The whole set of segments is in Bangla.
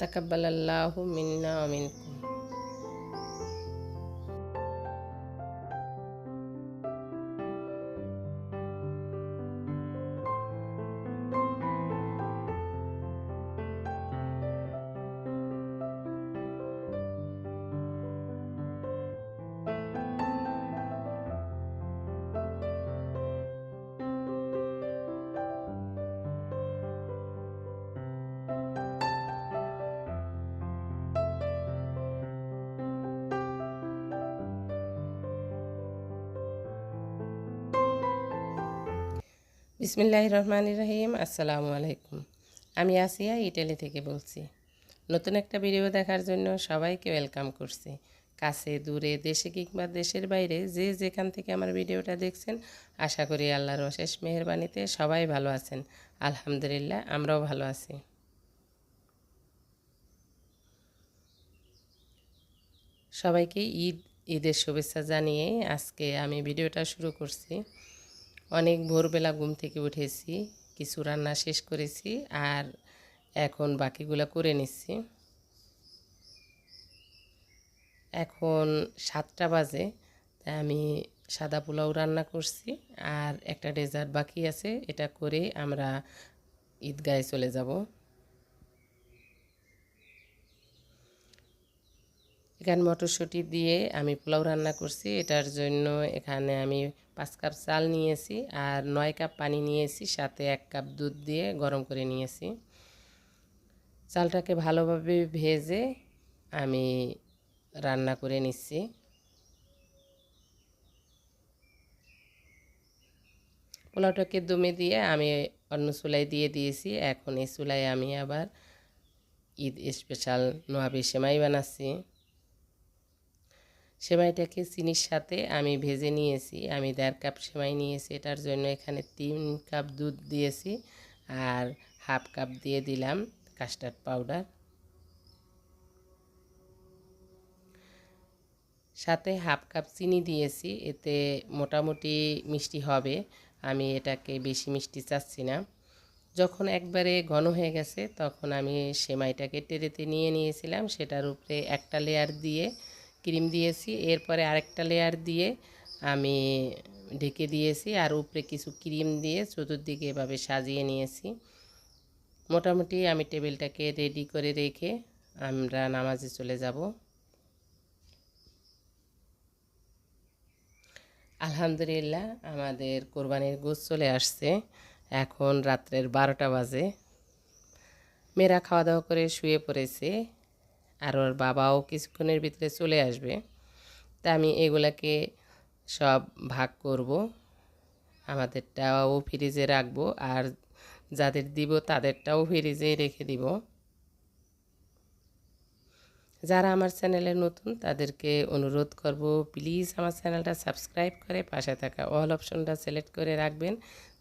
تقبل الله منا ومنكم. বিসমিল্লাহ রহমান রহিম। আসসালামু আলাইকুম। আমি আসিয়া ইটালি থেকে বলছি, নতুন একটা ভিডিও দেখার জন্য সবাইকে ওয়েলকাম করছি। কাছে, দূরে, দেশে কিংবা দেশের বাইরে যে যেখান থেকে আমার ভিডিওটা দেখছেন, আশা করি আল্লাহর অশেষ মেহরবানিতে সবাই ভালো আছেন। আলহামদুলিল্লাহ, আমরাও ভালো আছি। সবাইকে ঈদ, ঈদের শুভেচ্ছা জানিয়ে আজকে আমি ভিডিওটা শুরু করছি। অনেক ভোরবেলা ঘুম থেকে উঠেছি, কিছু রান্না শেষ করেছি আর এখন বাকিগুলো করে নিচ্ছি। এখন সাতটা বাজে, তাই আমি সাদা পোলাও রান্না করছি আর একটা ডেজার্ট বাকি আছে, এটা করে আমরা ঈদগাহে চলে যাব। এখানে মটরশুঁটি দিয়ে আমি পোলাও রান্না করছি। এটার জন্য এখানে আমি পাঁচ কাপ চাল নিয়েছি আর নয় কাপ পানি নিয়েছি, সাথে এক কাপ দুধ দিয়ে গরম করে নিয়েছি। চালটাকে ভালোভাবে ভেজে আমি রান্না করে নিচ্ছি। পোলাওটাকে দমে দিয়ে আমি অন্য চুলায় দিয়ে দিয়েছি। এখন এই চুলায় আমি আবার ঈদ স্পেশাল নোয়াবি সেমাই বানাচ্ছি। সেমাইটাকে চিনির সাথে আমি ভেজে নিয়েছি। আমি দেড় কাপ সেমাই নিয়েছি, এটার জন্য এখানে তিন কাপ দুধ দিয়েছি আর হাফ কাপ দিয়ে দিলাম কাস্টার্ড পাউডার। সাথে হাফ কাপ চিনি দিয়েছি, এতে মোটামুটি মিষ্টি হবে। আমি এটাকে বেশি মিষ্টি চাচ্ছি না। যখন একবারে ঘন হয়ে গেছে, তখন আমি সেমাইটাকে টেরেতে নিয়ে নিয়েছিলাম, সেটার উপরে একটা লেয়ার দিয়ে ক্রিম দিয়েছি, এরপরে আরেকটা লেয়ার দিয়ে আমি ঢেকে দিয়েছি আর উপরে কিছু ক্রিম দিয়ে চতুর্দিকে এভাবে সাজিয়ে নিয়েছি। মোটামুটি আমি টেবিলটাকে রেডি করে রেখে আমরা নামাজে চলে যাব। আলহামদুলিল্লাহ আমাদের কোরবানির গোছ চলে আসছে, এখন রাত্রের বারোটা বাজে। মেয়েরা খাওয়া দাওয়া করে শুয়ে পড়েছে। আর ওর বাবাও কিছুক্ষণের ভিতরে চলে আসবে। তা আমি এগুলাকে সব ভাগ করব। আমাদেরটাও ফ্রিজে রাখব আর যাদের দিব তাদেরটাও ফ্রিজে রেখে দিব। যারা আমার চ্যানেলে নতুন তাদেরকে অনুরোধ করব, প্লিজ আমার চ্যানেলটা সাবস্ক্রাইব করে পাশে থাকা অল অপশনটা সিলেক্ট করে রাখবেন।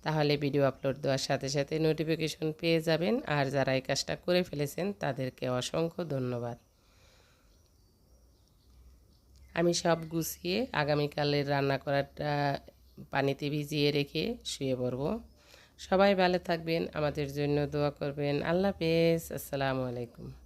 তাহলে ভিডিও আপলোড দেওয়ার সাথে সাথে নোটিফিকেশন পেয়ে যাবেন। আর যারা এই কাজটা করে ফেলেছেন তাদেরকে অসংখ্য ধন্যবাদ। আমি সব গুছিয়ে আগামীকালের রান্না করাটা পানিতে ভিজিয়ে রেখে শুয়ে পড়ব। সবাই ভালো থাকবেন, আমাদের জন্য দোয়া করবেন। আল্লাহ হাফেজ। আসসালামু আলাইকুম।